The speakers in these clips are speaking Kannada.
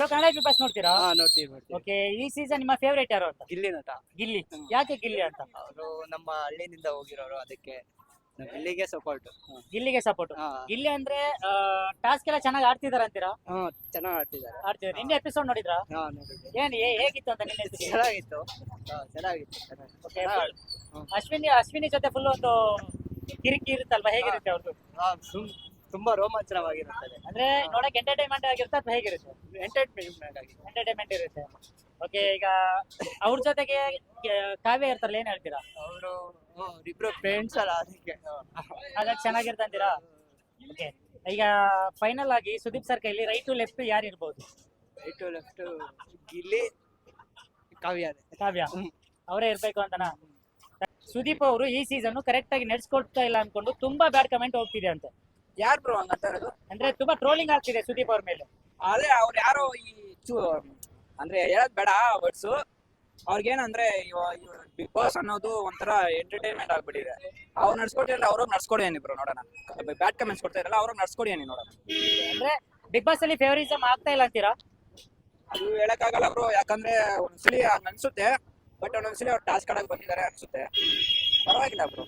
ಬ್ರೋ ಕನ್ನಡ ಬಿಗ್ ಬಾಸ್ ನೋಡ್ತೀರಾ? ಹಾ ನೋಡ್ತೀವಿ ನೋಡ್ತೀವಿ. ಓಕೆ ಈ ಸೀಸನ್ ನಿಮ್ಮ ಫೇವರೇಟ್ ಯಾರು ಅಂತ? ಗಿಲ್ಲಿ ನಟ. ಗಿಲ್ಲಿ. ಯಾಕೆ ಗಿಲ್ಲಿ ಅಂತ? ಅವರು ನಮ್ಮ ಹಳ್ಳಿನಿಂದ ಹೋಗಿರೋರು ಅದಕ್ಕೆ ನಾವ್ ಗಿಲ್ಲಿಗೆ ಸಪೋರ್ಟ್ ಗಿಲ್ಲಿಗೆ ಸಪೋರ್ಟ್ ಹಾ. ಗಿಲ್ಲಿ ಅಂದ್ರೆ ಟಾಸ್ಕ್ ಎಲ್ಲ ಚೆನ್ನಾಗಿ ಆಡ್ತಿದಾರ ಅಂತೀರಾ? ಹಾ ಚೆನ್ನಾಗಿ ಆಡ್ತಿದ್ದಾರೆ ಆಡ್ತಿದ್ದಾರೆ ನಿನ್ನೆ ಎಪಿಸೋಡ್ ನೋಡಿದ್ರಾ? ಹಾ ಏನ್ ಹೇಗಿತ್ತು ಅಂತ ನಿನ್ನೆ episode? ಚೆನ್ನಾಗಿತ್ತು. ಹಾ ಚೆನ್ನಾಗಿತ್ತು ಓಕೆ Okay, ಚೆನ್ನಾಗ್ full- ಹ್ಮ್. ಅಶ್ವಿನಿ ಅಶ್ವಿನಿ ಜೊತೆ ಫುಲ್ ಒಂದು ಕಿರಿಕಿ ಇರುತ್ತಲ್ವಾ? ಹೇಗಿರುತ್ತೆ ಅವ್ರದ್ದು ಹಾ, ಸುಮ್- ತುಂಬಾ ರೋಮಾಂಚನವಾಗಿರುತ್ತದೆ. ಅಂದ್ರೆ ನೋಡಕ್ ಎಂಟರ್ಟೈನ್ಮೆಂಟ್ ಆಗಿರುತ್ತೆ ಅಥವಾ ಹೇಗಿರುತ್ತೆ? ಎಂಟರ್ಟೈನ್ಮೆಂಟ್ ಆಗಿ ಎಂಟರ್ಟೈನ್ಮೆಂಟ್ ಇರುತ್ತೆ. ಓಕೆ ಈಗ ಅವ್ರ ಜೊತೆಗೆ ಕೆ- ಕಾವ್ಯ ಇರ್ತಾರಲ್ಲ ಏನ್ ಹೇಳ್ತೀರಾ? ಅವರು ಇಬ್ರು ಫ್ರೆಂಡ್ಸ್ ಅಲ್ಲ ಅದಕ್ಕೆ. ಹಾಗಾಗಿ ಚೆನ್ನಾಗಿರುತ್ತೆ ಅಂತೀರಾ ಓಕೆ ಈಗ ಫೈನಲ್ ಆಗಿ ಸುದೀಪ್ ಸರ್ ಕೈಲಿ ರೈಟ್ ಟು ಲೆಫ್ಟ್ ಯಾರು ಇರ್ಬೋದು? Right left Gilli Kavya. ಕಾವ್ಯ. ಹ್ಮ್. ಅವರೇ ಇರ್ಬೇಕು ಅಂತನಾ? ಸುದೀಪ್ ಅವರು ಈ ಸೀಸನ್ ಕರೆಕ್ಟ್ ಆಗಿ ನಡ್ಸ್ಕೊಡ್ತಾ ಇಲ್ಲ ಅನ್ಕೊಂಡು ತುಂಬಾ ಬ್ಯಾಡ್ ಕಮೆಂಟ್ ಹೋಗ್ತಿದೆ ಅಂತ. ಯಾರ್ ಬ್ರೋ ಹಂಗಂತಾರದು ಅಂದ್ರೆ ತುಂಬಾ ಟ್ರೋಲಿಂಗ್ ಆಗ್ತಿದೆ ಸುದೀಪ್ ಅವ್ರ ಮೇಲೆ. ಆದ್ರೆ ಅವ್ರು ಯಾರೋ ಈ ಚು ಅಂದ್ರೆ ಹೇಳದ್ ಬೇಡ ವರ್ಡ್ಸು ಅವ್ರಿಗೇನಂದ್ರೆ ಬಿಗ್ ಬಾಸ್ ಅನ್ನೋದು ಒಂಥರ ಎಂಟರ್ಟೈನ್ಮೆಂಟ್ ಆಗ್ಬಿಟ್ಟಿದೆ. ಅವ್ರು ನಡ್ಸ್ಕೊಟ್ಟಿರಲ್ಲ ಅವ್ರೋಗ್ ನಡ್ಸ್ಕೊಡಿ ಏನಿ ಬ್ರೋ ನೋಡೋಣ ಬ್ಯಾಡ್ ಕಮೆಂಟ್ಸ್ ಕೊಡ್ತಾ ಇರಲ್ಲ ಅವ್ರೋಗ್ ನಡ್ಸ್ಕೊಡಿ ಏನಿ ನೋಡೋಣ. ಅಂದ್ರೆ ಬಿಗ್ ಬಾಸ್ ಅಲ್ಲಿ ಫೇವರಿಸಮ್ ಆಗ್ತಾ ಇಲ್ಲ ಅಂತೀರಾ? ಅದು ಹೇಳಕ್ಕಾಗಲ್ಲ ಬ್ರೋ ಯಾಕಂದ್ರೆ ಒಂದ್ಸಲಿ ಹಂಗ್ ಅನ್ಸುತ್ತೆ ಬಟ್ ಒಂದೊಂದ್ಸಲಿ ಅವ್ರು ಟಾಸ್ಕ್ ಆಡಕ್ ಬಂದಿದ್ದಾರೆ ಅನ್ಸುತ್ತೆ. ಪರವಾಗಿಲ್ಲ ಬ್ರೋ.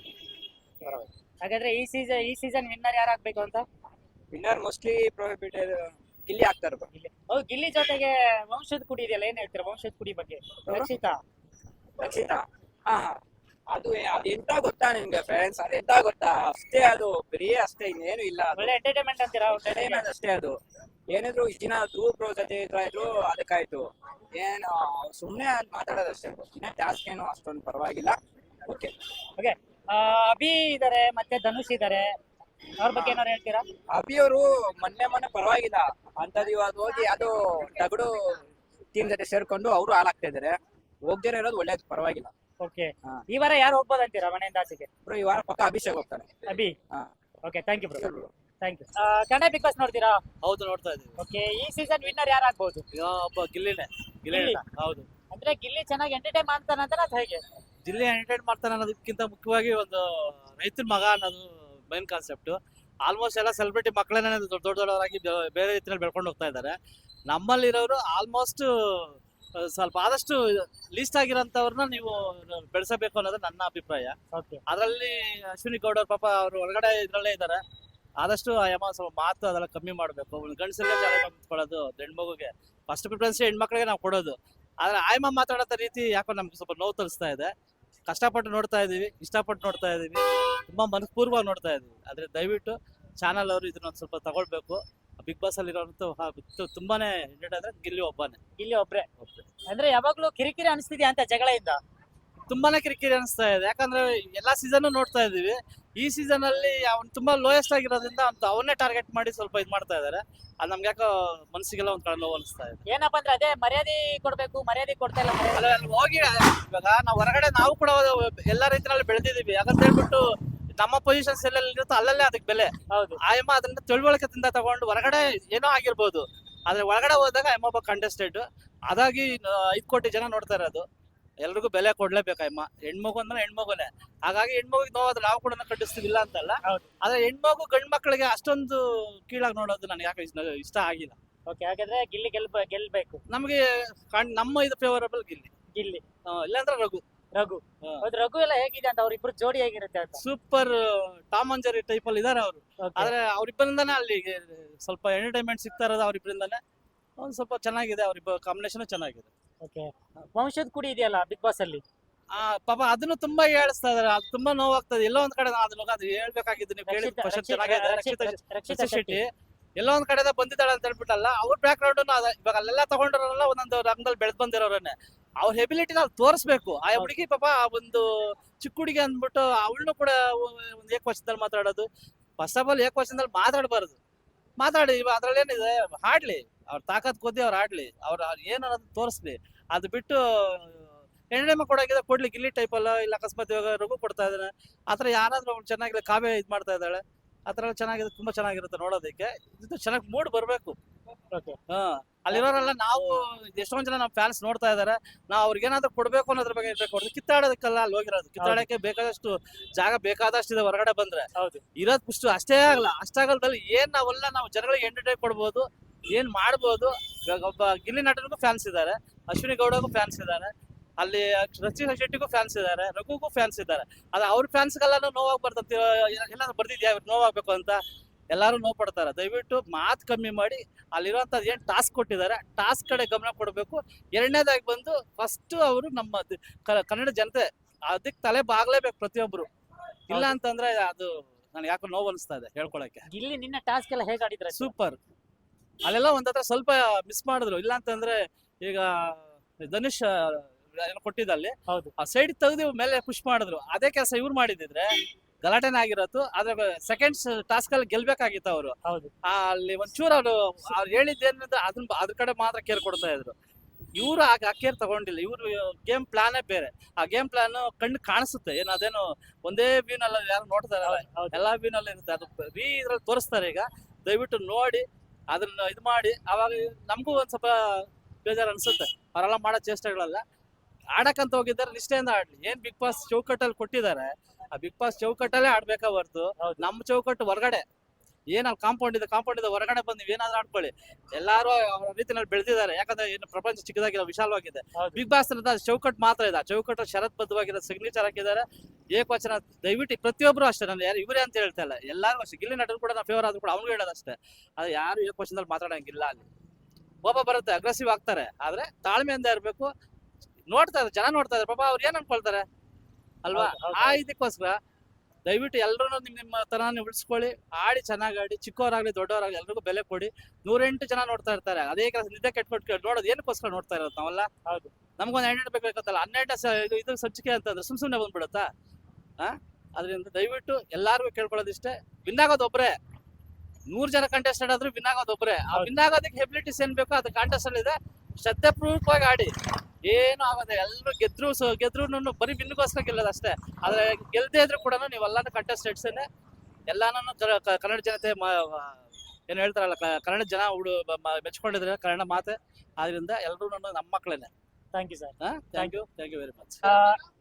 ಪರವಾಗಿಲ್ಲ. ಹಾಗಾದ್ರೆ ಈ ಸೀಸನ್ ಈ ಸೀಸನ್ ವಿನ್ನರ್ ಯಾರು ಆಗ್ಬೇಕು ಅಂತ? ವಿನ್ನರ್ ಮೋಸ್ಟ್ಲಿ ಪ್ರೊಹಿಬಿಟೆಡ್ ಗಿಲ್ಲಿ ಆಗ್ತಾರ ಹೌದು ಗಿಲ್ಲಿ ಜೊತೆಗೆ ವಂಶದ ಕುಡಿ ಇದೆಯಲ್ಲ ಏನ್ ಹೇಳ್ತೀರಾ ವಂಶದ ಕುಡಿ ಬಗ್ಗೆ? ರಕ್ಷಿತಾ? ರಕ್ಷಿತಾ. ಹಾ. ಅದು ಅದು ಎಂತ ಗೊತ್ತಾ ನಿಮ್ಗೆ ಫ್ರೆಂಡ್ಸ್ ಅದು ಎಂತ ಗೊತ್ತಾ? ಅಷ್ಟೇ ಅದು ಬರೀ ಅಷ್ಟೇ ಇನ್ನೇನು ಇಲ್ಲ ಒಳ್ಳೆ ಎಂಟರ್ಟೈನ್ಮೆಂಟ್ ಅಂತೀರಾ ಎಂಟರ್ಟೈನ್ಮೆಂಟ್? ಅಷ್ಟೇ ಅದು. ಏನಿದ್ರು ಈ ದಿನ ಧೂಪ್ ಪ್ರೋ ಜೊತೆ ಇದ್ರ ಅದಕ್ಕಾಯ್ತು. ಏನು ಸುಮ್ನೆ ಅಲ್ಲಿ ಮಾತಾಡೋದಷ್ಟೇ. ಇನ್ನ ಟಾಸ್ಕ್ ಏನು ಅಷ್ಟೊಂದು ಪರವಾಗಿಲ್ಲ. ಓಕೆ ಓಕೆ ಅಭಿ ಇದಾರೆ ಮತ್ತೆ ಧನುಷ್ ಇದಾರೆ. ಅವ್ರ ಬಗ್ಗೆ ಏನಾರು ಹೇಳ್ತೀರಾ? ಅಭಿ ಅವರು ಮೊನ್ನೆ ಮೊನ್ನೆ ಪರವಾಗಿಲ್ಲ. ಅಂತದ್ ಇವಾಗ ಹೋಗಿ ಅದು ತಗಡು ಟೀಮ್ ಜೊತೆ ಸೇರ್ಕೊಂಡು ಅವರು ಹಾಳಾಗ್ತಾ ಇದಾರೆ. ಹೋಗ್ದಿರ ಇರೋದು ಒಳ್ಳೇದು ಪರವಾಗಿಲ್ಲ. ಓಕೆ ಹಾ. ಈ ವಾರ ಯಾರು ಹೋಗ್ಬೋದು ಅಂತೀರಾ ಮನೆಯಿಂದ ಆಚೆಗೆ ಬ್ರೋ ಈ ವಾರ ಪಕ್ಕ ಅಭಿಷೇಕ್ ಹೋಗ್ತಾರೆ ಅಭಿ? ಹಾ. Okay thank you bro thank you Kannada Bigg Boss ನೋಡ್ತೀರಾ? ಹೌದು ನೋಡ್ತಾ ಇದೀವಿ ಓಕೆ ಈ ಸೀಸನ್ ವಿನ್ನರ್ ಯಾರು ಆಗ್ಬೋದು? ಈಗ ಒಬ್ಬ ಗಿಲ್ಲಿನೇ. ಗಿಲ್ಲಿ ಗಿಲ್ಲಿ? ಹೌದು. ಅಂದ್ರೆ ಗಿಲ್ಲಿ ಚೆನ್ನಾಗಿ ಎಂಟರ್ಟೈನ್ ಮಾಡ್ತಾನೆ ಅಂತಾರ ಅಥವಾ ಹೇಗೆ? ಗಿಲ್ಲಿ ಎಂಟರ್ಟೈನ್ ಮಾಡ್ತಾನೆ ಅನ್ನೋದಕ್ಕಿಂತ ಮುಖ್ಯವಾಗಿ ಒಂದು ರೈತನ ಮಗ ಅನ್ನೋದು ಮೈನ್ ಕಾನ್ಸೆಪ್ಟ್ ಆಲ್ಮೋಸ್ಟ್ ಎಲ್ಲ ಸೆಲೆಬ್ರಿಟಿ ಮಕ್ಕಳನ್ನೇ ದೊಡ್ಡ ದೊಡ್ಡ ದೊಡ್ಡವರಾಗಿ ಬೇರೆ ರೀತಿಯಲ್ಲಿ ಬೆಳ್ಕೊಂಡು ಹೋಗ್ತಾ ಇದ್ದಾರೆ. ನಮ್ಮಲ್ಲಿರೋರು ಆಲ್ಮೋಸ್ಟ್ ಸ್ವಲ್ಪ ಆದಷ್ಟು ಲೀಸ್ಟ್ ಆಗಿರೋಂಥವ್ರನ್ನ ನೀವು ಬೆಳೆಸಬೇಕು ಅನ್ನೋದು ನನ್ನ ಅಭಿಪ್ರಾಯ. ಅದರಲ್ಲಿ ಅಶ್ವಿನಿ ಗೌಡ ಅವ್ರ ಪಾಪ ಅವರು ಒಳಗಡೆ ಇದರಲ್ಲೇ ಇದ್ದಾರೆ. ಆದಷ್ಟು ಯಮ ಸ್ವಲ್ಪ ಮಾತು ಅದೆಲ್ಲ ಕಮ್ಮಿ ಮಾಡಬೇಕು. ಗಂಡಸರಿಗೆ ಕೊಡೋದು ಹೆಣ್ಮಗುಗೆ. ಫಸ್ಟ್ ಪ್ರಿಫರೆನ್ಸ್ ಹೆಣ್ಮಕ್ಳಿಗೆ ನಾವು ಕೊಡೋದು. ಆದ್ರೆ ಆಯಮ್ಮ ಮಾತಾಡೋ ರೀತಿ ಯಾಕೋ ನಮ್ಗೆ ಸ್ವಲ್ಪ ನೋವು ತರಿಸ್ತಾ ಇದೆ. ಕಷ್ಟಪಟ್ಟು ನೋಡ್ತಾ ಇದ್ದೀವಿ ಇಷ್ಟಪಟ್ಟು ನೋಡ್ತಾ ಇದ್ದೀವಿ. ತುಂಬಾ ಮನಸ್ಪೂರ್ವವಾಗಿ ನೋಡ್ತಾ ಇದ್ದೀವಿ. ಆದರೆ ದಯವಿಟ್ಟು ಚಾನಲ್ ಅವರು ಇದನ್ನ ಒಂದ್ ಸ್ವಲ್ಪ ತಗೊಳ್ಬೇಕು. ಬಿಗ್ ಬಾಸ್ ಅಲ್ಲಿ ಇರೋಂಥ ತುಂಬಾನೇ ಎಂಟರ್ಟೈನ್ ಅಂದ್ರೆ ಗಿಲ್ಲಿ ಒಬ್ಬನೇ. ಗಿಲ್ಲಿ ಒಬ್ಬರೇ ಒಬ್ರೆ. ಅಂದ್ರೆ ಯಾವಾಗ್ಲೂ ಕಿರಿಕಿರಿ ಅನಿಸ್ತಿದ್ಯಾ ಅಂತ ಜಗಳ ಇಂದ? ತುಂಬಾನೇ ಕಿರಿಕಿರಿ ಅನಿಸ್ತಾ ಇದೆ. ಯಾಕಂದ್ರೆ ಎಲ್ಲಾ ಸೀಸನ್ ನೋಡ್ತಾ ಇದೀವಿ ಈ ಸೀಸನ್ ಅಲ್ಲಿ ಅವ್ನು ತುಂಬಾ ಲೋಯೆಸ್ಟ್ ಆಗಿರೋದ್ರಿಂದ ಅಂತ ಅವನ್ನೇ ಟಾರ್ಗೆಟ್ ಮಾಡಿ ಸ್ವಲ್ಪ ಇದು ಮಾಡ್ತಾ ಇದಾರೆ. ಅದು ನಮ್ಗೆ ಯಾಕೋ ಮನ್ಸಿಗೆಲ್ಲ ಒಂದ್ ಕಡೆ ನೋವು ಅನಿಸ್ತಾ ಇದೆ. ಏನಪ್ಪ ಅಂದ್ರೆ ಅದೇ ಮರ್ಯಾದೆ ಕೊಡ್ಬೇಕು ಮರ್ಯಾದೆ ಕೊಡ್ತಾ ಇಲ್ಲ ಮರ್ಯಾದೆ. ಅಲ್ಲ ಅಲ್ಲಿ ಹೋಗಿ ಇವಾಗ ನಾವು ಹೊರಗಡೆ ನಾವು ಕೂಡ ಎಲ್ಲ ರೀತಿಯಲ್ಲಿ ಬೆಳೆದಿದೀವಿ ಯಾಕಂತ ಹೇಳ್ಬಿಟ್ಟು ನಮ್ಮ ಪೊಸಿಷನ್ಸ್ ಎಲ್ಲೆಲ್ಲಿ ಇರುತ್ತೋ ಅಲ್ಲಲ್ಲೇ ಅದಕ್ಕೆ ಬೆಲೆ. ಹೌದು. ಆಯಮ್ಮ ಅದನ್ನ ತಿಳುವಳಿಕೆದಿಂದ ತಗೊಂಡು ಹೊರಗಡೆ ಏನೋ ಆಗಿರ್ಬೋದು. ಆದ್ರೆ ಒಳಗಡೆ ಹೋದಾಗ ಒಬ್ಬ ಕಂಟೆಸ್ಟೆಂಟ್ ಅದಾಗಿ ಐದು ಐದ್ ಕೋಟಿ ಜನ ನೋಡ್ತಾ ಇರೋದು. ಎಲ್ರಿಗೂ ಬೆಲೆ ಕೊಡ್ಲೇಬೇಕು ಅಮ್ಮ ಹೆಣ್ಮಗು ಅಂದ್ರೆ ಹೆಣ್ಮಗುನೇ. ಹಾಗಾಗಿ ಹೆಣ್ಮಗುಗೆ ನೋವಾದ್ರೆ ನಾವು ಕೂಡ ಖಂಡಿಸ್ತೀವಿ ಇಲ್ಲ ಅಂತಲ್ಲ. ಹೌದು. ಆದ್ರೆ ಹೆಣ್ಮಗು ಗಂಡ್ ಮಕ್ಕಳಿಗೆ ಅಷ್ಟೊಂದು ಕೀಳಾಗಿ ನೋಡೋದು ನನಗೆ ಯಾಕೆ ಇಷ್ಟ- ಇಷ್ಟ ಆಗಿಲ್ಲ. ಓಕೆ ಹಾಗಾದ್ರೆ ಗಿಲ್ಲಿ ಗೆಲ್ಬ ಗೆಲ್ಬೇಕು. ನಮಗೆ ಕಾಣ್- ನಮ್ಮ ಇದು ಫೇವರಬಲ್ ಗಿಲ್ಲಿ. ಗಿಲ್ಲಿ. ಆ, ಇಲ್ಲಾಂದ್ರೆ ರಘು. ರಘು. ಹಾ. ಹೌದು ರಘು ಎಲ್ಲ ಹೇಗಿದೆ ಅಂತ ಅವ್ರಿಬ್ರು ಜೋಡಿ ಹೇಗಿರುತ್ತೆ ಅಂತ? ಸೂಪರ್ ಟಾಮ್ ಅಂಜರಿ ಜೆರಿ ಟೈಪ್ ಅಲ್ಲಿ ಇದಾರೆ ಅವರು. Okay. ಆದ್ರೆ ಅವ್ರಿಬ್ಬರಿಂದಾನೇ ಅಲ್ಲಿ ಸ್ವಲ್ಪ ಎಂಟರ್ಟೈನ್ಮೆಂಟ್ ಸಿಗ್ತಾ ಇರೋದು ಅವ್ರಿಬ್ಬರಿಂದಾನೇ. ಒಂದ್ ಸ್ವಲ್ಪ ಚೆನ್ನಾಗಿದೆ ಅವ್ರಿಬ್ಬರ ಕಾಂಬಿನೇಷನ್ ಚೆನ್ನಾಗಿದೆ. ಓಕೆ. ವಂಶದ ಕುಡಿ ಇದೆಯಲ್ಲ ಬಿಗ್ ಬಾಸ್ ಅಲ್ಲಿ? ಆ ಪಾಪ ಅದನ್ನು ತುಂಬಾ ಹೇಳಿಸ್ತಾ ಇದಾರೆ. ಅದು ತುಂಬಾ ನೋವಾಗ್ತದೆ. ಎಲ್ಲೋ ಒಂದ್ ಕಡೆ ನಾನು ಅದನ್ನ ಅದು ಹೇಳ್ಬೇಕಾಗಿದ್ದು ನೀವು ಹೇಳಿ ರಕ್ಷಿತಾ- ಕ್ವಶನ್ ಚೆನ್ನಾಗಿದೆ ರಕ್ಷಿತಾ- ರಕ್ಷಿತಾ ರಕ್ಷಿತಾ ರಕ್ಷಿತಾ ಶೆಟ್ಟಿ. ಎಲ್ಲೋ ಒಂದ್ ಕಡೆ ಬಂದಿದ್ದಾಳೆ ಅಂತ ಹೇಳ್ಬಿಟ್ಟಲ್ಲ ಅವ್ರ ಬ್ಯಾಕ್ ಗ್ರೌಂಡ್ ಇವಾಗ ಅಲ್ಲೆಲ್ಲ ತಗೊಂಡಿರೋರಲ್ಲ ಒಂದೊಂದು ರಂಗದಲ್ಲಿ ಬೆಳೆದ್ ಬಂದಿರೋರನ್ನೇ ಅವ್ರ ಹೆಬಿಲಿಟಿನ ನಾವು ತೋರಿಸ್ಬೇಕು. ಆ ಹುಡುಗಿ ಪಾಪ ಆ ಒಂದು ಚಿಕ್ಕ ಹುಡುಗಿ ಅಂದ್ಬಿಟ್ಟು ಅವಳನ್ನು ಕೂಡ ಒಂದು ಏಕವಚನದಲ್ಲಿ ಮಾತಾಡೋದು. ಫಸ್ಟ್ ಆಫ್ ಆಲ್ ಏಕವಚನದಲ್ಲಿ ಮಾತಾಡಬಾರ್ದು. ಮಾತಾಡಿ ಇವಾಗ ಅದ್ರಲ್ಲಿ ಏನಿದೆ ಹಾಡ್ಲಿ. ಅವ್ರ ತಾಕತ್ ಕೊದ್ದಿ ಅವ್ರು ಆಡ್ಲಿ. ಅವ್ರ ಏನು ಅನ್ನೋದು ತೋರಿಸ್ಲಿ. ಅದು ಬಿಟ್ಟು ಹೆಣ್ಣೆ ಕೊಡೋಗಿದೆ ಕೊಡ್ಲಿ ಗಿಲ್ಲಿ ಟೈಪ್ ಅಲ್ಲ ಇಲ್ಲ ಅಕಸ್ಮಾತ್ ಇವಾಗ ರಘು ಕೊಡ್ತಾ ಇದ್ದಾನೆ ಆತರ ಯಾರಾದ್ರೂ ಅವ್ನು ಚೆನ್ನಾಗಿದೆ ಕಾವ್ಯ ಇದ್ ಮಾಡ್ತಾ ಇದ್ದಾಳೆ. ಆತರ ಚೆನ್ನಾಗಿದೆ ತುಂಬಾ ಚೆನ್ನಾಗಿರುತ್ತೆ ನೋಡೋದಕ್ಕೆ. ಇದು ಚೆನ್ನಾಗಿ ಮೂಡ್ ಬರ್ಬೇಕು. ಹಾ ಅಲ್ಲಿರೋರೆಲ್ಲ ನಾವು ಎಷ್ಟೊಂದ್ ಜನ ನಮ್ಮ ಫ್ಯಾನ್ಸ್ ನೋಡ್ತಾ ಇದಾರೆ. ನಾವು ಅವ್ರಿಗೆ ಏನಾದ್ರು ಕೊಡ್ಬೇಕು ಅನ್ನೋದ್ರ ಬಗ್ಗೆ ಇರ್ಬೇಕು ಹೊರ್ತು ಕಿತ್ತಾಡೋದಕ್ಕೆಲ್ಲ ಅಲ್ಲಿ ಹೋಗಿರೋದು. ಕಿತ್ತಾಡಕ್ಕೆ ಬೇಕಾದಷ್ಟು ಜಾಗ ಬೇಕಾದಷ್ಟು ಇದೆ ಹೊರಗಡೆ ಬಂದ್ರೆ. ಹೌದು. ಇರೋದ್ ಪುಷ್ಟು ಅಷ್ಟೇ ಆಗಲ್ಲ. ಅಷ್ಟಾಗಲ್ದಲ್ಲಿ ಏನ್ ನಾವೆಲ್ಲ ನಾವು ಜನಗಳಿಗೆ ಎಂಟರ್ಟೈನ್ ಕೊಡ್ಬೋದು. ಏನ್ ಮಾಡ್ಬೋದು? ಇವಾಗ ಒಬ್ಬ ಗಿಲ್ಲಿ ನಟನಿಗೂ ಫ್ಯಾನ್ಸ್ ಇದ್ದಾರೆ ಅಶ್ವಿನಿ ಗೌಡಗೂ ಫ್ಯಾನ್ಸ್ ಇದ್ದಾರೆ ಅಲ್ಲಿ ರಚಿತಾ ಶೆಟ್ಟಿಗೂ ಫ್ಯಾನ್ಸ್ ಇದ್ದಾರೆ ರಘುಗೂ ಫ್ಯಾನ್ಸ್ ಇದ್ದಾರೆ. ಅದು ಅವ್ರ ಫ್ಯಾನ್ಸ್ಗೆಲ್ಲ ನೋವಾಗಿ ಬರ್ತದೆ ಎಲ್ಲ ಬರ್ದಿದ್ಯಾ? ಇವ್ರು ನೋವಾಗ್ಬೇಕು ಅಂತ ಎಲ್ಲರೂ ನೋವು ಪಡ್ತಾರೆ. ದಯವಿಟ್ಟು ಮಾತು ಕಮ್ಮಿ ಮಾಡಿ ಅಲ್ಲಿರುವಂತದ್ದು ಏನು ಟಾಸ್ಕ್ ಕೊಟ್ಟಿದ್ದಾರೆ ಟಾಸ್ಕ್ ಕಡೆ ಗಮನ ಕೊಡಬೇಕು. ಎರಡನೇದಾಗಿ ಬಂದು ಫಸ್ಟ್ ಅವರು ನಮ್ಮ ಕನ್ನಡ ಜನತೆ ಅದಕ್ಕೆ ತಲೆ ಬಾಗ್ಲೇಬೇಕು ಪ್ರತಿಯೊಬ್ಬರು ಇಲ್ಲ ಅಂತಂದ್ರೆ ಅದು ನನಗೆ ಯಾಕೋ ನೋವು ಅನಿಸ್ತಾ ಇದೆ ಹೇಳ್ಕೊಳಕ್ಕೆ. ಇಲ್ಲಿ ನಿನ್ನ ಟಾಸ್ಕ್ ಎಲ್ಲ ಹೇಗೆ ಆಡಿದ್ರೆ? ಸೂಪರ್ ಅಲ್ಲೆಲ್ಲ ಒಂದ್ ಹತ್ರ ಸ್ವಲ್ಪ ಮಿಸ್ ಮಾಡಿದ್ರು. ಇಲ್ಲ ಅಂತಂದ್ರೆ ಈಗ ಧನುಷ್ ಕೊಟ್ಟಿದ್ದಲ್ಲಿ ಹೌದು. ಆ ಸೈಡ್ ತೆಗೆದು ಮೇಲೆ ಪುಷ್ ಮಾಡಿದ್ರು. ಅದೇ ಕೆಲಸ ಇವ್ರು ಮಾಡಿದ್ರೆ ಗಲಾಟೆನೇ ಆಗಿರೋದು. ಆದ್ರೆ ಸೆಕೆಂಡ್ಸ್ ಟಾಸ್ಕ್ ಅಲ್ಲಿ ಗೆಲ್ಬೇಕಾಗಿತ್ತು ಅವರು. ಹೌದು. ಅಲ್ಲಿ ಒಂಚೂರು ಅವರು ಅವ್ರು ಹೇಳಿದ್ದೇನಿದ್ರೆ ಅದನ್ನ ಅದ್ರ ಕಡೆ ಮಾತ್ರ ಕೇರ್ ಕೊಡ್ತಾ ಇದ್ರು. ಇವರು ಆಗ ಆ ಕೇರ್ ತಗೊಂಡಿಲ್ಲ. ಇವ್ರು ಗೇಮ್ ಪ್ಲಾನೇ ಬೇರೆ. ಆ ಗೇಮ್ ಪ್ಲಾನ್ ಕಣ್ಣು ಕಾಣಿಸುತ್ತೆ. ಏನು ಅದೇನು ಒಂದೇ ವ್ಯೂನಲ್ಲಿ ಯಾರು ನೋಡ್ತಾರೆ ಎಲ್ಲ ಎಲ್ಲಾ ವ್ಯೂನಲ್ಲಿ ಇರುತ್ತೆ. ಅದು ರೀ ಇದ್ರಲ್ಲಿ ತೋರಿಸ್ತಾರೆ ಈಗ. ದಯವಿಟ್ಟು ನೋಡಿ ಅದನ್ನ ಇದು ಮಾಡಿ ಅವಾಗ ನಮಗೂ ಒಂದ್ ಸ್ವಲ್ಪ ಬೇಜಾರು ಅನ್ಸುತ್ತೆ. ಅವರೆಲ್ಲ ಮಾಡೋ ಚೇಷ್ಟೆಗಳೆಲ್ಲ. ಆಡಕ್ಕಂತ ಹೋಗಿದ್ದಾರೆ ನಿಷ್ಠೆಯಿಂದ ಆಡ್ಲಿ. ಏನ್ ಬಿಗ್ ಬಾಸ್ ಚೌಕಟ್ಟಲ್ಲಿ ಕೊಟ್ಟಿದ್ದಾರೆ ಆ ಬಿಗ್ ಬಾಸ್ ಚೌಕಟ್ಟಲ್ಲೇ ಆಡ್ಬೇಕಾ ಹೊರತು? ನಮ್ ನಮ್ಮ ಚೌಕಟ್ಟು ಹೊರಗಡೆ. ಏನ್ ಅಲ್ಲಿ ಕಾಂಪೌಂಡ್ ಇದೆ ಕಾಂಪೌಂಡ್ ಇದೆ ಹೊರಗಡೆ ಬಂದು ಏನಾದ್ರು ಆಡ್ಕೊಳ್ಳಿ. ಎಲ್ಲಾರು ಅವ್ರ ರೀತಿನಲ್ಲಿ ಬೆಳೆದಿದ್ದಾರೆ. ಯಾಕಂದ್ರೆ ಏನು ಪ್ರಪಂಚ ಚಿಕ್ಕದಾಗಿಲ್ಲ ವಿಶಾಲವಾಗಿದೆ. ಬಿಗ್ ಬಾಸ್ ಅಂತ ಚೌಕಟ್ಟು ಮಾತ್ರ ಇದೆ. ಚೌಕಟ್ಟು ಷರತ್ಬದ್ಧವಾಗಿರೋ ಸಿಗ್ನೇಚರ್ ಹಾಕಿದ್ದಾರೆ. ಏಕವಚನ ದಯವಿಟ್ಟು ಪ್ರತಿಯೊಬ್ರು ಅಷ್ಟೇ. ನಾನು ಯಾರು ಇವರೇ ಅಂತ ಹೇಳ್ತಾ ಇಲ್ಲ. ಎಲ್ಲಾರು ಅಷ್ಟೇ. ಗಿಲ್ಲಿ ನಟರು ಕೂಡ ನಾವು ಫೇವರ್ ಆದ್ರೂ ಕೂಡ ಅವ್ನು ಹೇಳೋದು ಅಷ್ಟೇ. ಅದು ಯಾರು ಏಕವಚನದಲ್ಲಿ ಮಾತಾಡೋಂಗಿಲ್ಲ ಅಲ್ಲಿ. ಒಬ್ಬ ಬರುತ್ತೆ ಅಗ್ರೆಸಿವ್ ಆಗ್ತಾರೆ. ಆದ್ರೆ ತಾಳ್ಮೆಯಿಂದ ಇರಬೇಕು. ನೋಡ್ತಾ ಇದ್ದಾರೆ ಜನ ನೋಡ್ತಾ ಇದ್ದಾರೆ. ಪಾಪ ಅವ್ರು ಏನ್ ಅನ್ಕೊಳ್ತಾರೆ? ಅಲ್ವಾ. ಆ ಇದಕ್ಕೋಸ್ಕರ ದಯವಿಟ್ಟು ಎಲ್ಲರೂ ನಿಮ್ಮ ನಿಮ್ಮ ತರಾನೇ ಉಳಿಸ್ಕೊಳ್ಳಿ. ಆಡಿ ಚೆನ್ನಾಗಿ ಆಡಿ ಚಿಕ್ಕವರಾಗ್ಲಿ ದೊಡ್ಡವರಾಗ್ಲಿ ಎಲ್ರಿಗೂ ಬೆಲೆ ಕೊಡಿ. ನೂರೆಂಟು ಜನ ನೋಡ್ತಾ ಇರ್ತಾರೆ. ಅದೇ ಕೆಲಸ ನಿದ್ದೆ ಕೆಟ್ಕೊಟ್ಟು ನೋಡೋದು ಏನಕ್ಕೋಸ್ಕರ ನೋಡ್ತಾ ಇರೋದು ನಾವೆಲ್ಲ? ಹೌದು. ನಮಗೊಂದು ಹನ್ನೆರಡು ಬೇಕಂತಲ್ಲ ಹನ್ನೆರಡು ಇದು- ಸಂಚಿಕೆ ಅಂತಂದ್ರೆ ಸುಮ್ ಸುಮ್ಮನೆ ಬಂದ್ಬಿಡುತ್ತಾ? ಆ? ಅದರಿಂದ ದಯವಿಟ್ಟು ಎಲ್ಲಾರ್ಗು ಕೇಳ್ಕೊಳ್ಳೋದಿಷ್ಟೇ. ವಿನ್ ಆಗೋದು ಒಬ್ರೆ. ನೂರ್ ಜನ ಕಂಟೆಸ್ಟೆಂಟ್ ಆದ್ರೂ ವಿನ್ ಆಗೋದು ಒಬ್ರೆ. ಆ. ವಿನ್ ಆಗೋದಕ್ಕೆ ಹೆಬಿಲಿಟೀಸ್ ಏನ್ ಬೇಕೋ ಅದು ಕಾಂಟೆಸ್ಟ್ ಅಲ್ಲಿ ಇದೆ. ಶ್ರದ್ಧಾಪೂರ್ವಕವಾಗಿ ಆಡಿ. ಏನು ಆಗೋದೇ ಎಲ್ಲರೂ ಗೆದ್ರು ಸೊ- ಗೆದ್ರು ಬರೀ ಬಿನ್ಗೋಸ್ಕರ ಗೆಲ್ಲೋದು ಅಷ್ಟೇ. ಆದ್ರೆ ಗೆಲ್ದೇ ಇದ್ರು ಕೂಡ ನೀವೆಲ್ಲಾನು ಕಂಟೆಸ್ಟೆಂಟ್ಸ್ ಎಲ್ಲಾನು ಕನ್ನಡ ಜನತೆ ಏನು ಏನ್ ಹೇಳ್ತಾರಲ್ಲ ಕನ್ನಡ ಜನ ಹುಡು ಮೆಚ್ಕೊಂಡಿದ್ರೆ ಕನ್ನಡ ಮಾತೆ. ಆದ್ರಿಂದ ಎಲ್ರು ನಮ್ಮ ಮಕ್ಕಳೇನೆ thank you sir thank you thank you very much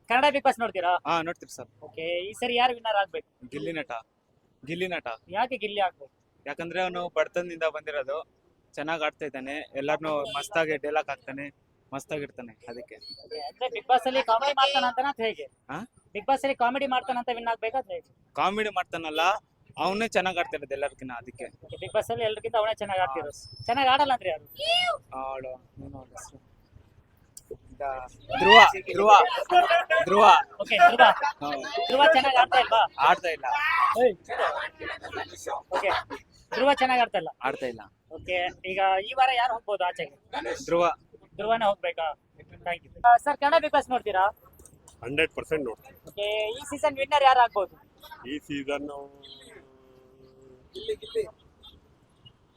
Kannada Bigg Boss ನೋಡ್ತೀರಾ? ಹಾ ನೋಡ್ತೀರಿ ಸರ್ ಓಕೆ ಈ ಸರಿ ಯಾರು ವಿನ್ನರ್ ಆಗ್ಬೇಕು? ಗಿಲ್ಲಿ ನಟ ಗಿಲ್ಲಿ ನಟ. ಯಾಕೆ ಗಿಲ್ಲಿ ಆಗ್ಬೇಕು? ಯಾಕಂದ್ರೆ ಅವನು ಬಡತನದಿಂದ ಬಂದಿರೋದು. ಚೆನ್ನಾಗಿ ಆಡ್ತಾ ಇದ್ದಾನೆ. ಎಲ್ಲಾರ್ನು ಮಸ್ತಾಗಿ ಡೇಲಾಕ್ ಹಾಕ್ತಾನೆ. ಮಸ್ತಾಗಿರ್ತಾನೆ ಅದಕ್ಕೆ. ಅಂದ್ರೆ ಬಿಗ್ ಬಾಸ್ ಅಲ್ಲಿ ಕಾಮಿಡಿ ಮಾಡ್ತಾನ ಅಂತ ಹೇಗೆ? ಹಾ? ಬಿಗ್ ಬಾಸ್ ಅಲ್ಲಿ ಕಾಮಿಡಿ ಮಾಡ್ತಾನಂತ ವಿನ್ ಆಗ್ಬೇಕಾ ಅಂತ ಹೇಗೆ? ಕಾಮಿಡಿ ಮಾಡ್ತಾನಲ್ಲ ಅವನೇ ಚೆನ್ನಾಗ್ ಆಡ್ತಿರೋದು ಎಲ್ಲರಿಗಿನ್ನ ಅದಕ್ಕೆ. ಬಿಗ್ ಬಾಸ್ ಅಲ್ಲಿ ಎಲ್ರಿಗಿಂತ ಅವನೇ ಚೆನ್ನಾಗಿ ಆಡ್ತಿರೋದು. ಚೆನ್ನಾಗಿ ಆಡಲ್ಲ ಅಂದ್ರೆ ಯಾರು? ಅವಳು ಏನು ಅವ್ಳ ಹೆಸ್ರು? ಇದ- ಧ್ರುವ ಧ್ರುವ ಧ್ರುವ. ಓಕೆ ಧ್ರುವ. ಚೆನ್ನಾಗ್ ಧ್ರುವ ಚೆನ್ನಾಗಿ ಆಡ್ತಾ ಇಲ್ವಾ? ಆಡ್ತಾ ಇಲ್ಲ. ಓಕೆ ಧ್ರುವ. ಚೆನ್ನಾಗಿ ಆಡ್ತಾ ಇಲ್ಲ. ಆಡ್ತಾ ಇಲ್ಲ. ಓಕೆ ಈಗ ಈ ವಾರ ಯಾರು ಹೋಗ್ಬೋದು ಆಚೆಗೆ? ಧ್ರುವ. ಧ್ರುವನೇ ಹೋಗ್ಬೇಕಾ? Thank you sir Kannada Bigg Boss ನೋಡ್ತೀರಾ? ಹಂಡ್ರೆಡ್ ಪರ್ಸೆಂಟ್ ನೋಡ್ತೀನಿ. ಓಕೆ ಈ ಸೀಸನ್ ವಿನ್ನರ್ ಯಾರು ಆಗ್ಬೋದು? ಈ ಸೀಸನ್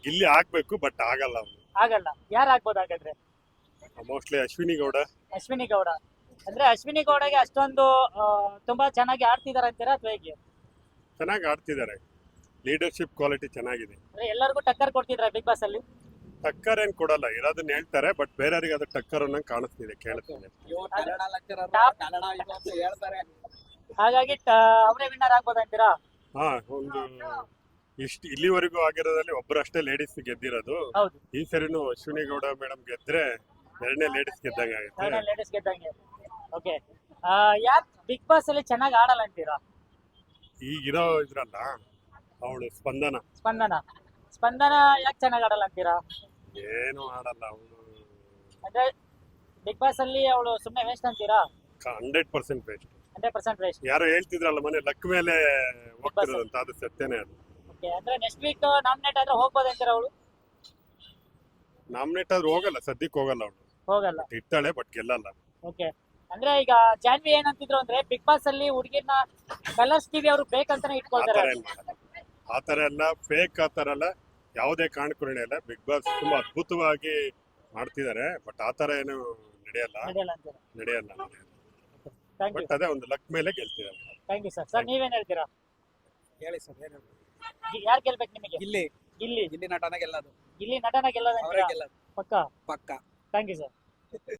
ಗಿಲ್ಲಿ ಆಗ್ಬೇಕು ಬಟ್ ಆಗಲ್ಲ ಅವನು. ಆಗಲ್ಲ. ಯಾರು ಆಗ್ಬೋದು ಹಾಗಾದ್ರೆ? ಮೋಸ್ಟ್ಲಿ ಅಶ್ವಿನಿ ಗೌಡ. ಅಶ್ವಿನಿ ಗೌಡ. ಅಂದ್ರೆ ಅಶ್ವಿನಿ ಗೌಡಗೆ ಅಷ್ಟೊಂದು ಆ, ತುಂಬಾ ಚೆನ್ನಾಗಿ ಆಡ್ತಿದಾರೆ ಅಂತೀರಾ ಅಥವಾ ಹೇಗೆ? ಚೆನ್ನಾಗಿ ಆಡ್ತಿದ್ದಾರೆ ಲೀಡರ್ಶಿಪ್ ಕ್ವಾಲಿಟಿ ಚೆನ್ನಾಗಿದೆ. ಅಂದ್ರೆ ಎಲ್ಲರಿಗೂ ಟಕ್ಕರ್ ಕೊಡ್ತಿದ್ರ ಬಿಗ್ ಬಾಸ್ ಅಲ್ಲಿ ಟಕ್ಕರ್ ಏನ್ ಕೊಡಲ್ಲ ಇರೋದನ್ನ ಹೇಳ್ತಾರೆ ಬಟ್ ಬೇರೆಯವ್ರಿಗೆ ಅದು ಟಕ್ಕರ್ ಅನ್ನಂಗ್ ಕಾಣಿಸ್ತಿದೆ ಕೇಳ್ತೀನಿ ಹಾಗಾಗಿ ಅವರೇ ವಿನ್ನರ್ ಆಗ್ಬೋದು ಅಂತೀರಾ? ಹಾ ಒಂದು ಇಷ್ಟು ಇಲ್ಲಿವರೆಗೂ ಆಗಿರೋದ್ರಲ್ಲಿ ಒಬ್ಬರಷ್ಟೇ ಲೇಡೀಸ್ ಗೆದ್ದಿರೋದು. ಹೌದು. ಈ ಸರಿನು ಅಶ್ವಿನಿ ಗೌಡ ಮೇಡಮ್ ಗೆದ್ರೆ ಎರಡನೇ ಲೇಡೀಸ್ ಗೆದ್ದಂಗೆ ಆಗುತ್ತೆ. ಲೇಡೀಸ್ ಗೆದ್ದಂಗೆ. ಓಕೆ ಯಾಕೆ ಬಿಗ್ ಬಾಸ್ ಅಲ್ಲಿ ಚೆನ್ನಾಗಿ ಆಡಲ್ಲ ಅಂತೀರಾ? ಈಗಿರೋ ಇದ್ರಲ್ಲ ಅವಳು ಸ್ಪಂದನ. ಸ್ಪಂದನ. ಸ್ಪಂದನ ಯಾಕೆ ಚೆನ್ನಾಗಿ ಆಡಲ್ಲ ಅಂತೀರಾ? ಏನು ಆಡಲ್ಲ ಅವಳು ಅಂದ್ರೆ ಬಿಗ್ ಬಾಸ್ ಅಲ್ಲಿ ಅವಳು ಸುಮ್ಮನೆ ವೇಸ್ಟ್ ಅಂತೀರಾ? Hundred percent waste hundred percent waste ಯಾರೋ ಹೇಳ್ತಿದ್ರಲ್ಲ ಮನೆ ಲಕ್ ಮೇಲೆ ಹೋಗ್ತಿರೋದಂತ ಅದು ಸತ್ಯನೇ ಅದು. ಓಕೆ ಅಂದ್ರೆ ನೆಕ್ಸ್ಟ್ ವೀಕ್ ನಾಮಿನೇಟ್ ಆದ್ರೆ ಹೋಗ್ಬೋದು ಅಂತೀರಾ ಅವಳು? ನಾಮಿನೇಟ್ ಆದ್ರೆ ಹೋಗಲ್ಲ ಸದ್ಯಕ್ಕೆ ಹೋಗಲ್ಲ ಅವಳು. ಹೋಗಲ್ಲ. ಇರ್ತಾಳೆ ಬಟ್ ಗೆಲ್ಲಲ್ಲ. ಓಕೆ ಅಂದ್ರೆ ಈಗ ಜಾನ್ವಿ ಏನಂತಿದ್ರು ಅಂದ್ರೆ ಬಿಗ್ ಬಾಸ್ ಅಲ್ಲಿ ಹುಡುಗಿನ ಕಲರ್ಸ್ ಟಿವಿ ಅವರು ಬೇಕಂತಾನೆ ಇಟ್ಕೊಳ್ತಾರೆ. ಆತರ ಎಲ್ಲ ಫೇಕ್ ಆತರ ಎಲ್ಲ ಯಾವುದೇ ಕಾರಣಕ್ಕೂ ನಡೆಯಲ್ಲ ಬಿಗ್ ಬಾಸ್ ತುಂಬಾ ಅದ್ಭುತವಾಗಿ ಮಾಡ್ತಿದ್ದಾರೆ. ಬಟ್ ಆ ತರ ಏನು ನಡೆಯಲ್ಲ. ನಡೆಯಲ್ಲ ಅಂತೀರಾ ನಡೆಯಲ್ಲ ಥ್ಯಾಂಕ್ ಯು ಬಟ್ ಅದೇ ಒಂದು ಲಕ್ ಮೇಲೆ ಗೆಲ್ತಿದ್ದಾರೆ. ಥ್ಯಾಂಕ್ ಯು ಸರ್ ಸರ್ ನೀವೇನ್ ಹೇಳ್ತೀರಾ? ಹೇಳಿ ಸರ್ ಏನು ಯಾರು ಗೆಲ್ಬೇಕು ನಿಮಗೆ? ಇಲ್ಲಿ ಇಲ್ಲಿ ಇಲ್ಲಿ ನಟನ ಗೆಲ್ಲದು. ಇಲ್ಲಿ ನಟನ ಗೆಲ್ಲದ ಅವರೇ ಗೆಲ್ಲದು. ಪಕ್ಕ? ಪಕ್ಕ. Thank you sir